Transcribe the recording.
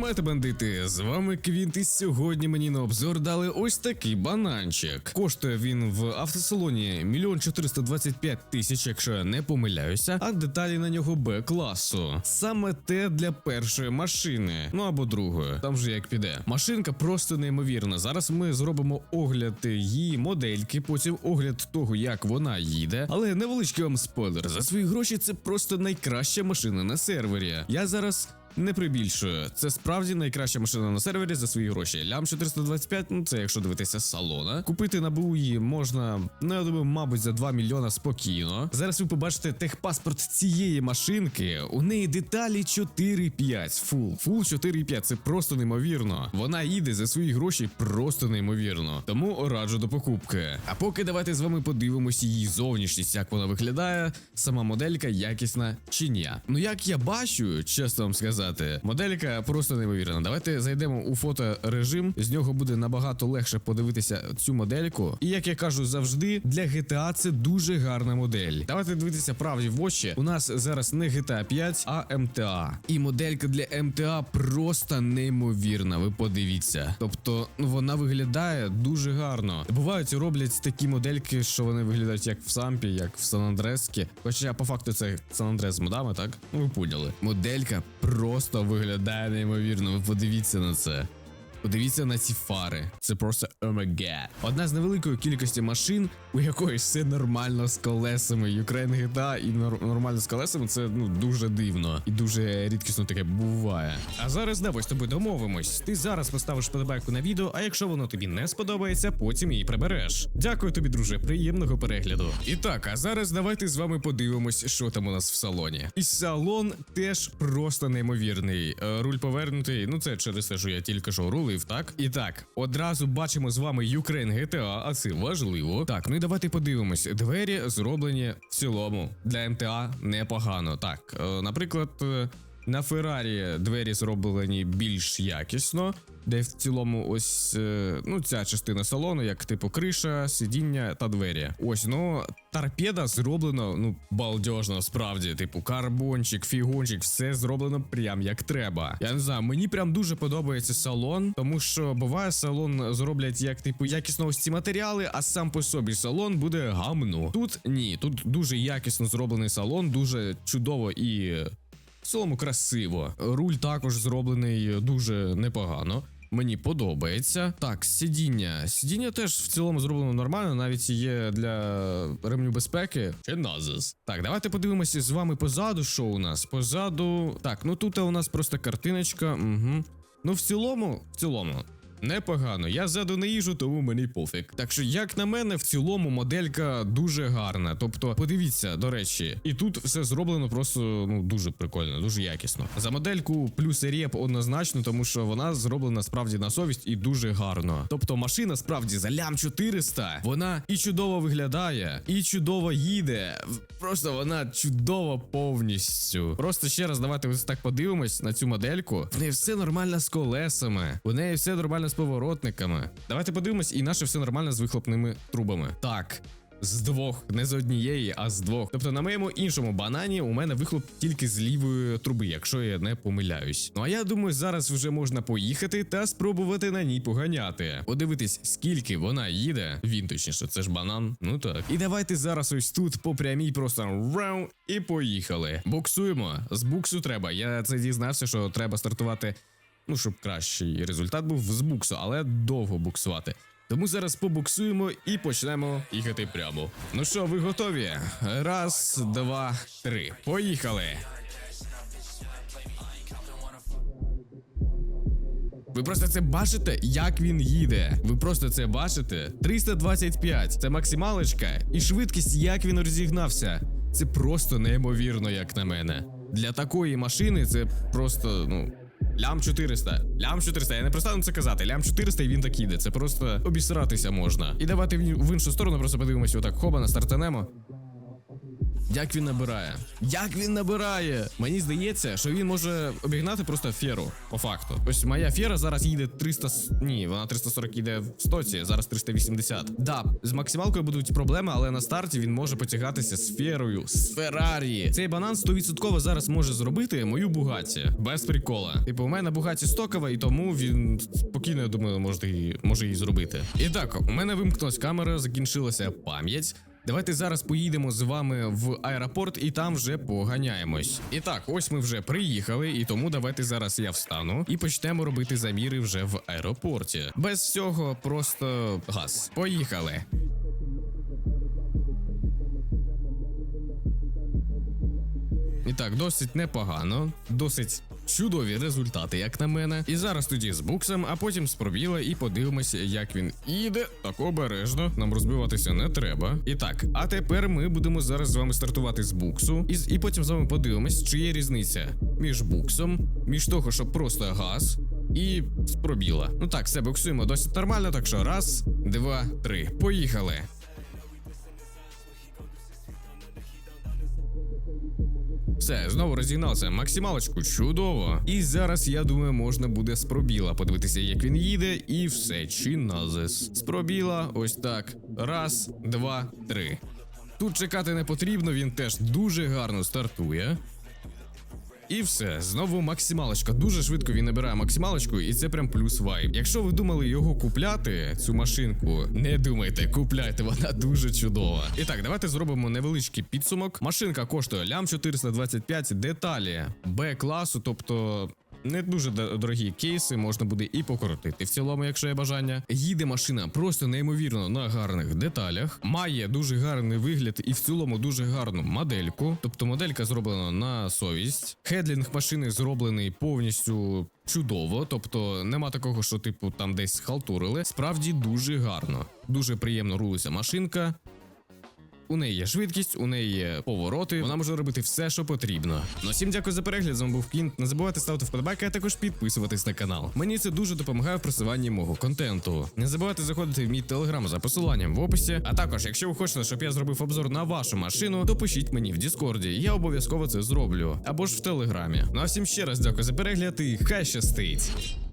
Ось бандити. З вами Квінт, і сьогодні мені на обзор дали ось такий бананчик. Коштує він в автосалоні 1 425 тисяч, якщо я не помиляюся, а деталі на нього Б класу. Саме те для першої машини, ну або другої, там вже як піде. Машинка просто неймовірна. Зараз ми зробимо огляд її модельки, потім огляд того, як вона їде. Але невеличкий вам спойлер. За свої гроші це просто найкраща машина на сервері. Я зараз. Не прибільшую, це справді найкраща машина на сервері за свої гроші. Лям 425, ну це якщо дивитися салона. Купити на БУ її можна, ну я думаю, мабуть, за 2 мільйона спокійно. Зараз ви побачите техпаспорт цієї машинки. У неї деталі 4,5. Фул. Фул 4,5. Це просто неймовірно. Вона їде за свої гроші просто неймовірно. Тому раджу до покупки. А поки давайте з вами подивимось її зовнішність, як вона виглядає, сама моделька якісна чи ні. Ну як я бачу, чесно вам сказати, моделька просто неймовірна. Давайте зайдемо у фоторежим. З нього буде набагато легше подивитися цю модельку. І як я кажу завжди, для GTA це дуже гарна модель. Давайте дивитися правді в очі. У нас зараз не GTA 5, а MTA. І моделька для MTA просто неймовірна. Ви подивіться. Тобто, ну вона виглядає дуже гарно. Бувають роблять такі модельки, що вони виглядають як в Сампі, як в Сан-Андрескі. Хоча по факту це Сан-Андрес з модами, так? Ну ви поняли. Моделька просто виглядає неймовірно. Ви подивіться на це. Подивіться на ці фари. Це просто омега. Одна з невеликої кількості машин, у якої все нормально з колесами. Ukraine GTA і нор- нормально з колесами це ну дуже дивно і дуже рідкісно таке буває. А зараз давай з тобою домовимось. Ти зараз поставиш подобайку на відео, а якщо воно тобі не сподобається, потім її прибереш. Дякую тобі, друже, приємного перегляду. І так, а зараз давайте з вами подивимось, що там у нас в салоні. І салон теж просто неймовірний. Е, Руль повернутий. Ну це через те, що я тільки що рулив, так? І так, одразу бачимо з вами Ukraine GTA, а це важливо. Так, ну і давайте подивимось. Двері зроблені в цілому для МТА непогано. Так, е, наприклад. е, на Феррарі двері зроблені більш якісно, де в цілому ось е, ну ця частина салону, як типу криша, сидіння та двері. Ось ну торпеда зроблено ну балдежно, справді. Типу карбончик, фігончик, все зроблено прям як треба. Я не знаю, мені прям дуже подобається салон, тому що буває салон зроблять як типу якісно ось ці матеріали, а сам по собі салон буде гамно. Тут ні, тут дуже якісно зроблений салон, дуже чудово і в цілому красиво. Руль також зроблений дуже непогано. Мені подобається. Так, сидіння. Сидіння теж в цілому зроблено нормально, навіть є для ремню безпеки. Чи. Так, давайте подивимося з вами позаду, що у нас. Позаду. Так, ну тут у нас просто картиночка. Угу. Ну, в цілому, в цілому. Непогано, я ззаду не їжу, тому мені пофіг. Так що, як на мене, в цілому моделька дуже гарна. Тобто, подивіться, до речі, і тут все зроблено просто ну дуже прикольно, дуже якісно. За модельку плюс реп однозначно, тому що вона зроблена справді на совість і дуже гарно. Тобто, машина справді за лям 400, вона і чудово виглядає, і чудово їде. Просто вона чудова повністю. Просто ще раз давайте ось так подивимось на цю модельку. В неї все нормально з колесами, у неї все нормально з поворотниками. Давайте подивимось, і наше все нормально з вихлопними трубами. Так. З двох, не з однієї, а з двох. Тобто на моєму іншому банані у мене вихлоп тільки з лівої труби, якщо я не помиляюсь. Ну а я думаю, зараз вже можна поїхати та спробувати на ній поганяти. Подивитись, скільки вона їде. Він точніше, це ж банан. Ну так. І давайте зараз ось тут по прямій просто рау і поїхали. Буксуємо. З буксу треба. Я це дізнався, що треба стартувати. Ну, щоб кращий результат був з буксу, але довго буксувати. Тому зараз побуксуємо і почнемо їхати прямо. Ну що, ви готові? Раз, два, три. Поїхали. Ви просто це бачите, як він їде. Ви просто це бачите? 325 це максималочка, і швидкість, як він розігнався. Це просто неймовірно, як на мене. Для такої машини це просто, ну. Лям 400. Лям 400. Я не перестану це казати. Лям 400 і він так їде. Це просто обісратися можна. І давайте в іншу сторону просто подивимося отак. Хоба на стартанемо. Як він набирає? Як він набирає? Мені здається, що він може обігнати просто феру, по факту. Ось моя фера зараз їде 300... с- Ні, вона 340 їде в стоці, зараз 380. Да, з максималкою будуть проблеми, але на старті він може потягатися з ферою, з Феррарі. Цей банан 100% зараз може зробити мою Бугаті. Без прикола. Типу, у мене Бугаті стокова, і тому він спокійно, я думаю, може її, може її зробити. І так, у мене вимкнулась камера, закінчилася пам'ять. Давайте зараз поїдемо з вами в аеропорт і там вже поганяємось. І так, ось ми вже приїхали, і тому давайте зараз я встану і почнемо робити заміри вже в аеропорті. Без всього, просто газ. Поїхали. І так, досить непогано, досить чудові результати, як на мене. І зараз тоді з буксом, а потім з пробіла і подивимося, як він іде. Так обережно, нам розбиватися не треба. І так, а тепер ми будемо зараз з вами стартувати з буксу, і, і потім з вами подивимось, чи є різниця між буксом, між того, що просто газ. І з пробіла. Ну так, все буксуємо досить нормально, так що раз, два, три. Поїхали. Все, знову розігнався. Максималочку, чудово. І зараз, я думаю, можна буде з пробіла подивитися, як він їде, і все, чи назис. З пробіла, ось так. Раз, два, три. Тут чекати не потрібно, він теж дуже гарно стартує. І все, знову максималочка. Дуже швидко він набирає максималочку, і це прям плюс вайб. Якщо ви думали його купляти, цю машинку, не думайте, купляйте, вона дуже чудова. І так, давайте зробимо невеличкий підсумок. Машинка коштує лям 425 деталі Б класу, тобто. Не дуже дорогі кейси, можна буде і покоротити в цілому, якщо є бажання. Їде машина просто неймовірно на гарних деталях, має дуже гарний вигляд і в цілому дуже гарну модельку. Тобто моделька зроблена на совість. Хедлінг машини зроблений повністю чудово, тобто нема такого, що типу там десь халтурили. Справді дуже гарно, дуже приємно рулиться машинка. У неї є швидкість, у неї є повороти. Вона може робити все, що потрібно. Ну всім дякую за перегляд. З вами був Кінт. Не забувайте ставити вподобайки, а також підписуватись на канал. Мені це дуже допомагає в просуванні мого контенту. Не забувайте заходити в мій телеграм за посиланням в описі. А також, якщо ви хочете, щоб я зробив обзор на вашу машину, то пишіть мені в Діскорді. Я обов'язково це зроблю. Або ж в телеграмі. Ну а всім ще раз дякую за перегляд і хай щастить.